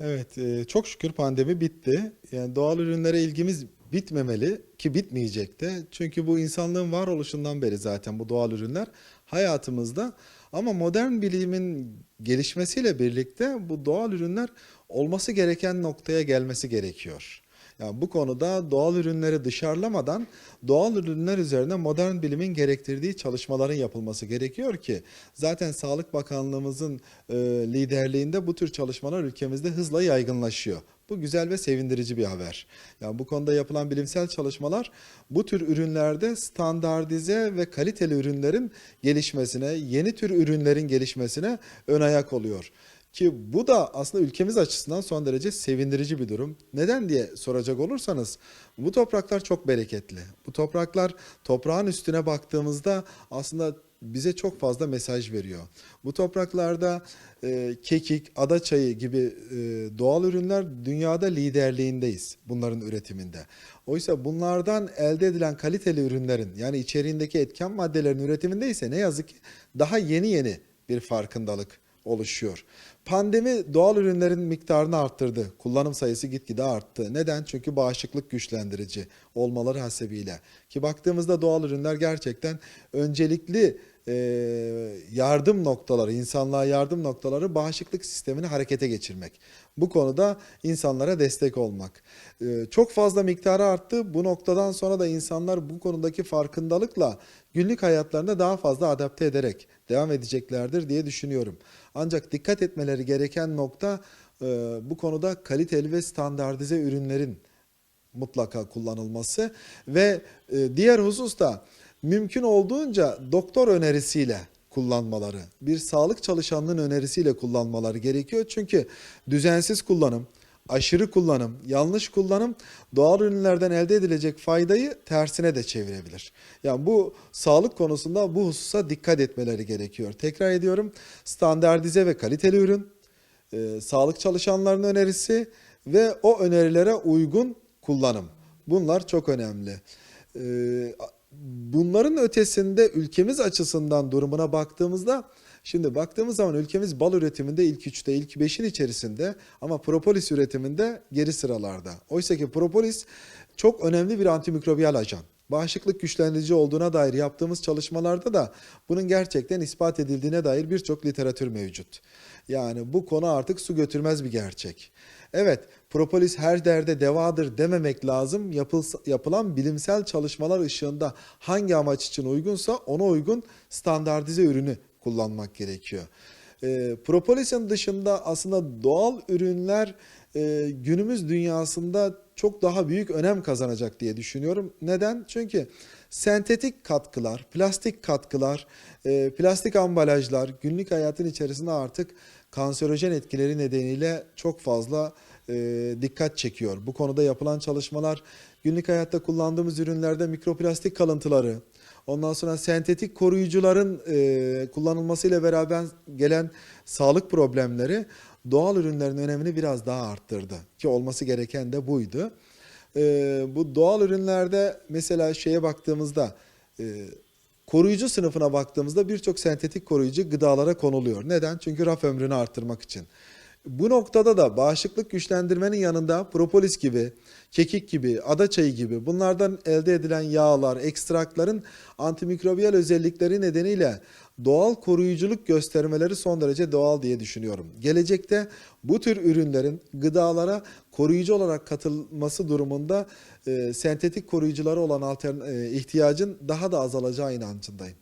Evet, e, çok şükür pandemi bitti. Yani doğal ürünlere ilgimiz bitmemeli ki bitmeyecek de. Çünkü bu insanlığın varoluşundan beri zaten bu doğal ürünler hayatımızda. Ama modern bilimin gelişmesiyle birlikte bu doğal ürünler olması gereken noktaya gelmesi gerekiyor. Yani bu konuda doğal ürünleri dışarılamadan doğal ürünler üzerine modern bilimin gerektirdiği çalışmaların yapılması gerekiyor ki zaten Sağlık Bakanlığımızın e, liderliğinde bu tür çalışmalar ülkemizde hızla yaygınlaşıyor. Bu güzel ve sevindirici bir haber. Yani bu konuda yapılan bilimsel çalışmalar bu tür ürünlerde standartize ve kaliteli ürünlerin gelişmesine, yeni tür ürünlerin gelişmesine ön ayak oluyor. Ki bu da aslında ülkemiz açısından son derece sevindirici bir durum. Neden diye soracak olursanız bu topraklar çok bereketli. Bu topraklar toprağın üstüne baktığımızda aslında bize çok fazla mesaj veriyor. Bu topraklarda e, kekik, ada çayı gibi e, doğal ürünler dünyada liderliğindeyiz bunların üretiminde. Oysa bunlardan elde edilen kaliteli ürünlerin yani içeriğindeki etken maddelerin üretiminde ise ne yazık ki daha yeni yeni bir farkındalık oluşuyor. Pandemi doğal ürünlerin miktarını arttırdı. Kullanım sayısı gitgide arttı. Neden? Çünkü bağışıklık güçlendirici olmaları hasebiyle. Ki baktığımızda doğal ürünler gerçekten öncelikli e, yardım noktaları, insanlığa yardım noktaları bağışıklık sistemini harekete geçirmek. Bu konuda insanlara destek olmak. E, çok fazla miktarı arttı. Bu noktadan sonra da insanlar bu konudaki farkındalıkla günlük hayatlarında daha fazla adapte ederek devam edeceklerdir diye düşünüyorum. Ancak dikkat etmeleri gereken nokta e, bu konuda kaliteli ve standartize ürünlerin mutlaka kullanılması ve e, diğer husus da mümkün olduğunca doktor önerisiyle kullanmaları, bir sağlık çalışanının önerisiyle kullanmaları gerekiyor. Çünkü düzensiz kullanım, aşırı kullanım, yanlış kullanım doğal ürünlerden elde edilecek faydayı tersine de çevirebilir. Yani bu sağlık konusunda bu hususa dikkat etmeleri gerekiyor. Tekrar ediyorum standartize ve kaliteli ürün, e, sağlık çalışanlarının önerisi ve o önerilere uygun kullanım. Bunlar çok önemli. E, bunların ötesinde ülkemiz açısından durumuna baktığımızda Şimdi baktığımız zaman ülkemiz bal üretiminde ilk üçte, ilk beşin içerisinde ama propolis üretiminde geri sıralarda. Oysa ki propolis çok önemli bir antimikrobiyal ajan. Bağışıklık güçlendirici olduğuna dair yaptığımız çalışmalarda da bunun gerçekten ispat edildiğine dair birçok literatür mevcut. Yani bu konu artık su götürmez bir gerçek. Evet, propolis her derde devadır dememek lazım. Yapılsa, yapılan bilimsel çalışmalar ışığında hangi amaç için uygunsa ona uygun standartize ürünü kullanmak gerekiyor. E, propolisin dışında aslında doğal ürünler e, günümüz dünyasında çok daha büyük önem kazanacak diye düşünüyorum. Neden? Çünkü sentetik katkılar, plastik katkılar, e, plastik ambalajlar günlük hayatın içerisinde artık kanserojen etkileri nedeniyle çok fazla e, dikkat çekiyor. Bu konuda yapılan çalışmalar günlük hayatta kullandığımız ürünlerde mikroplastik kalıntıları, Ondan sonra sentetik koruyucuların e, kullanılmasıyla beraber gelen sağlık problemleri doğal ürünlerin önemini biraz daha arttırdı. Ki olması gereken de buydu. E, bu doğal ürünlerde mesela şeye baktığımızda e, koruyucu sınıfına baktığımızda birçok sentetik koruyucu gıdalara konuluyor. Neden? Çünkü raf ömrünü arttırmak için. Bu noktada da bağışıklık güçlendirmenin yanında propolis gibi, kekik gibi, ada çayı gibi bunlardan elde edilen yağlar, ekstrakların antimikrobiyal özellikleri nedeniyle doğal koruyuculuk göstermeleri son derece doğal diye düşünüyorum. Gelecekte bu tür ürünlerin gıdalara koruyucu olarak katılması durumunda e, sentetik koruyuculara olan altern e, ihtiyacın daha da azalacağı inancındayım.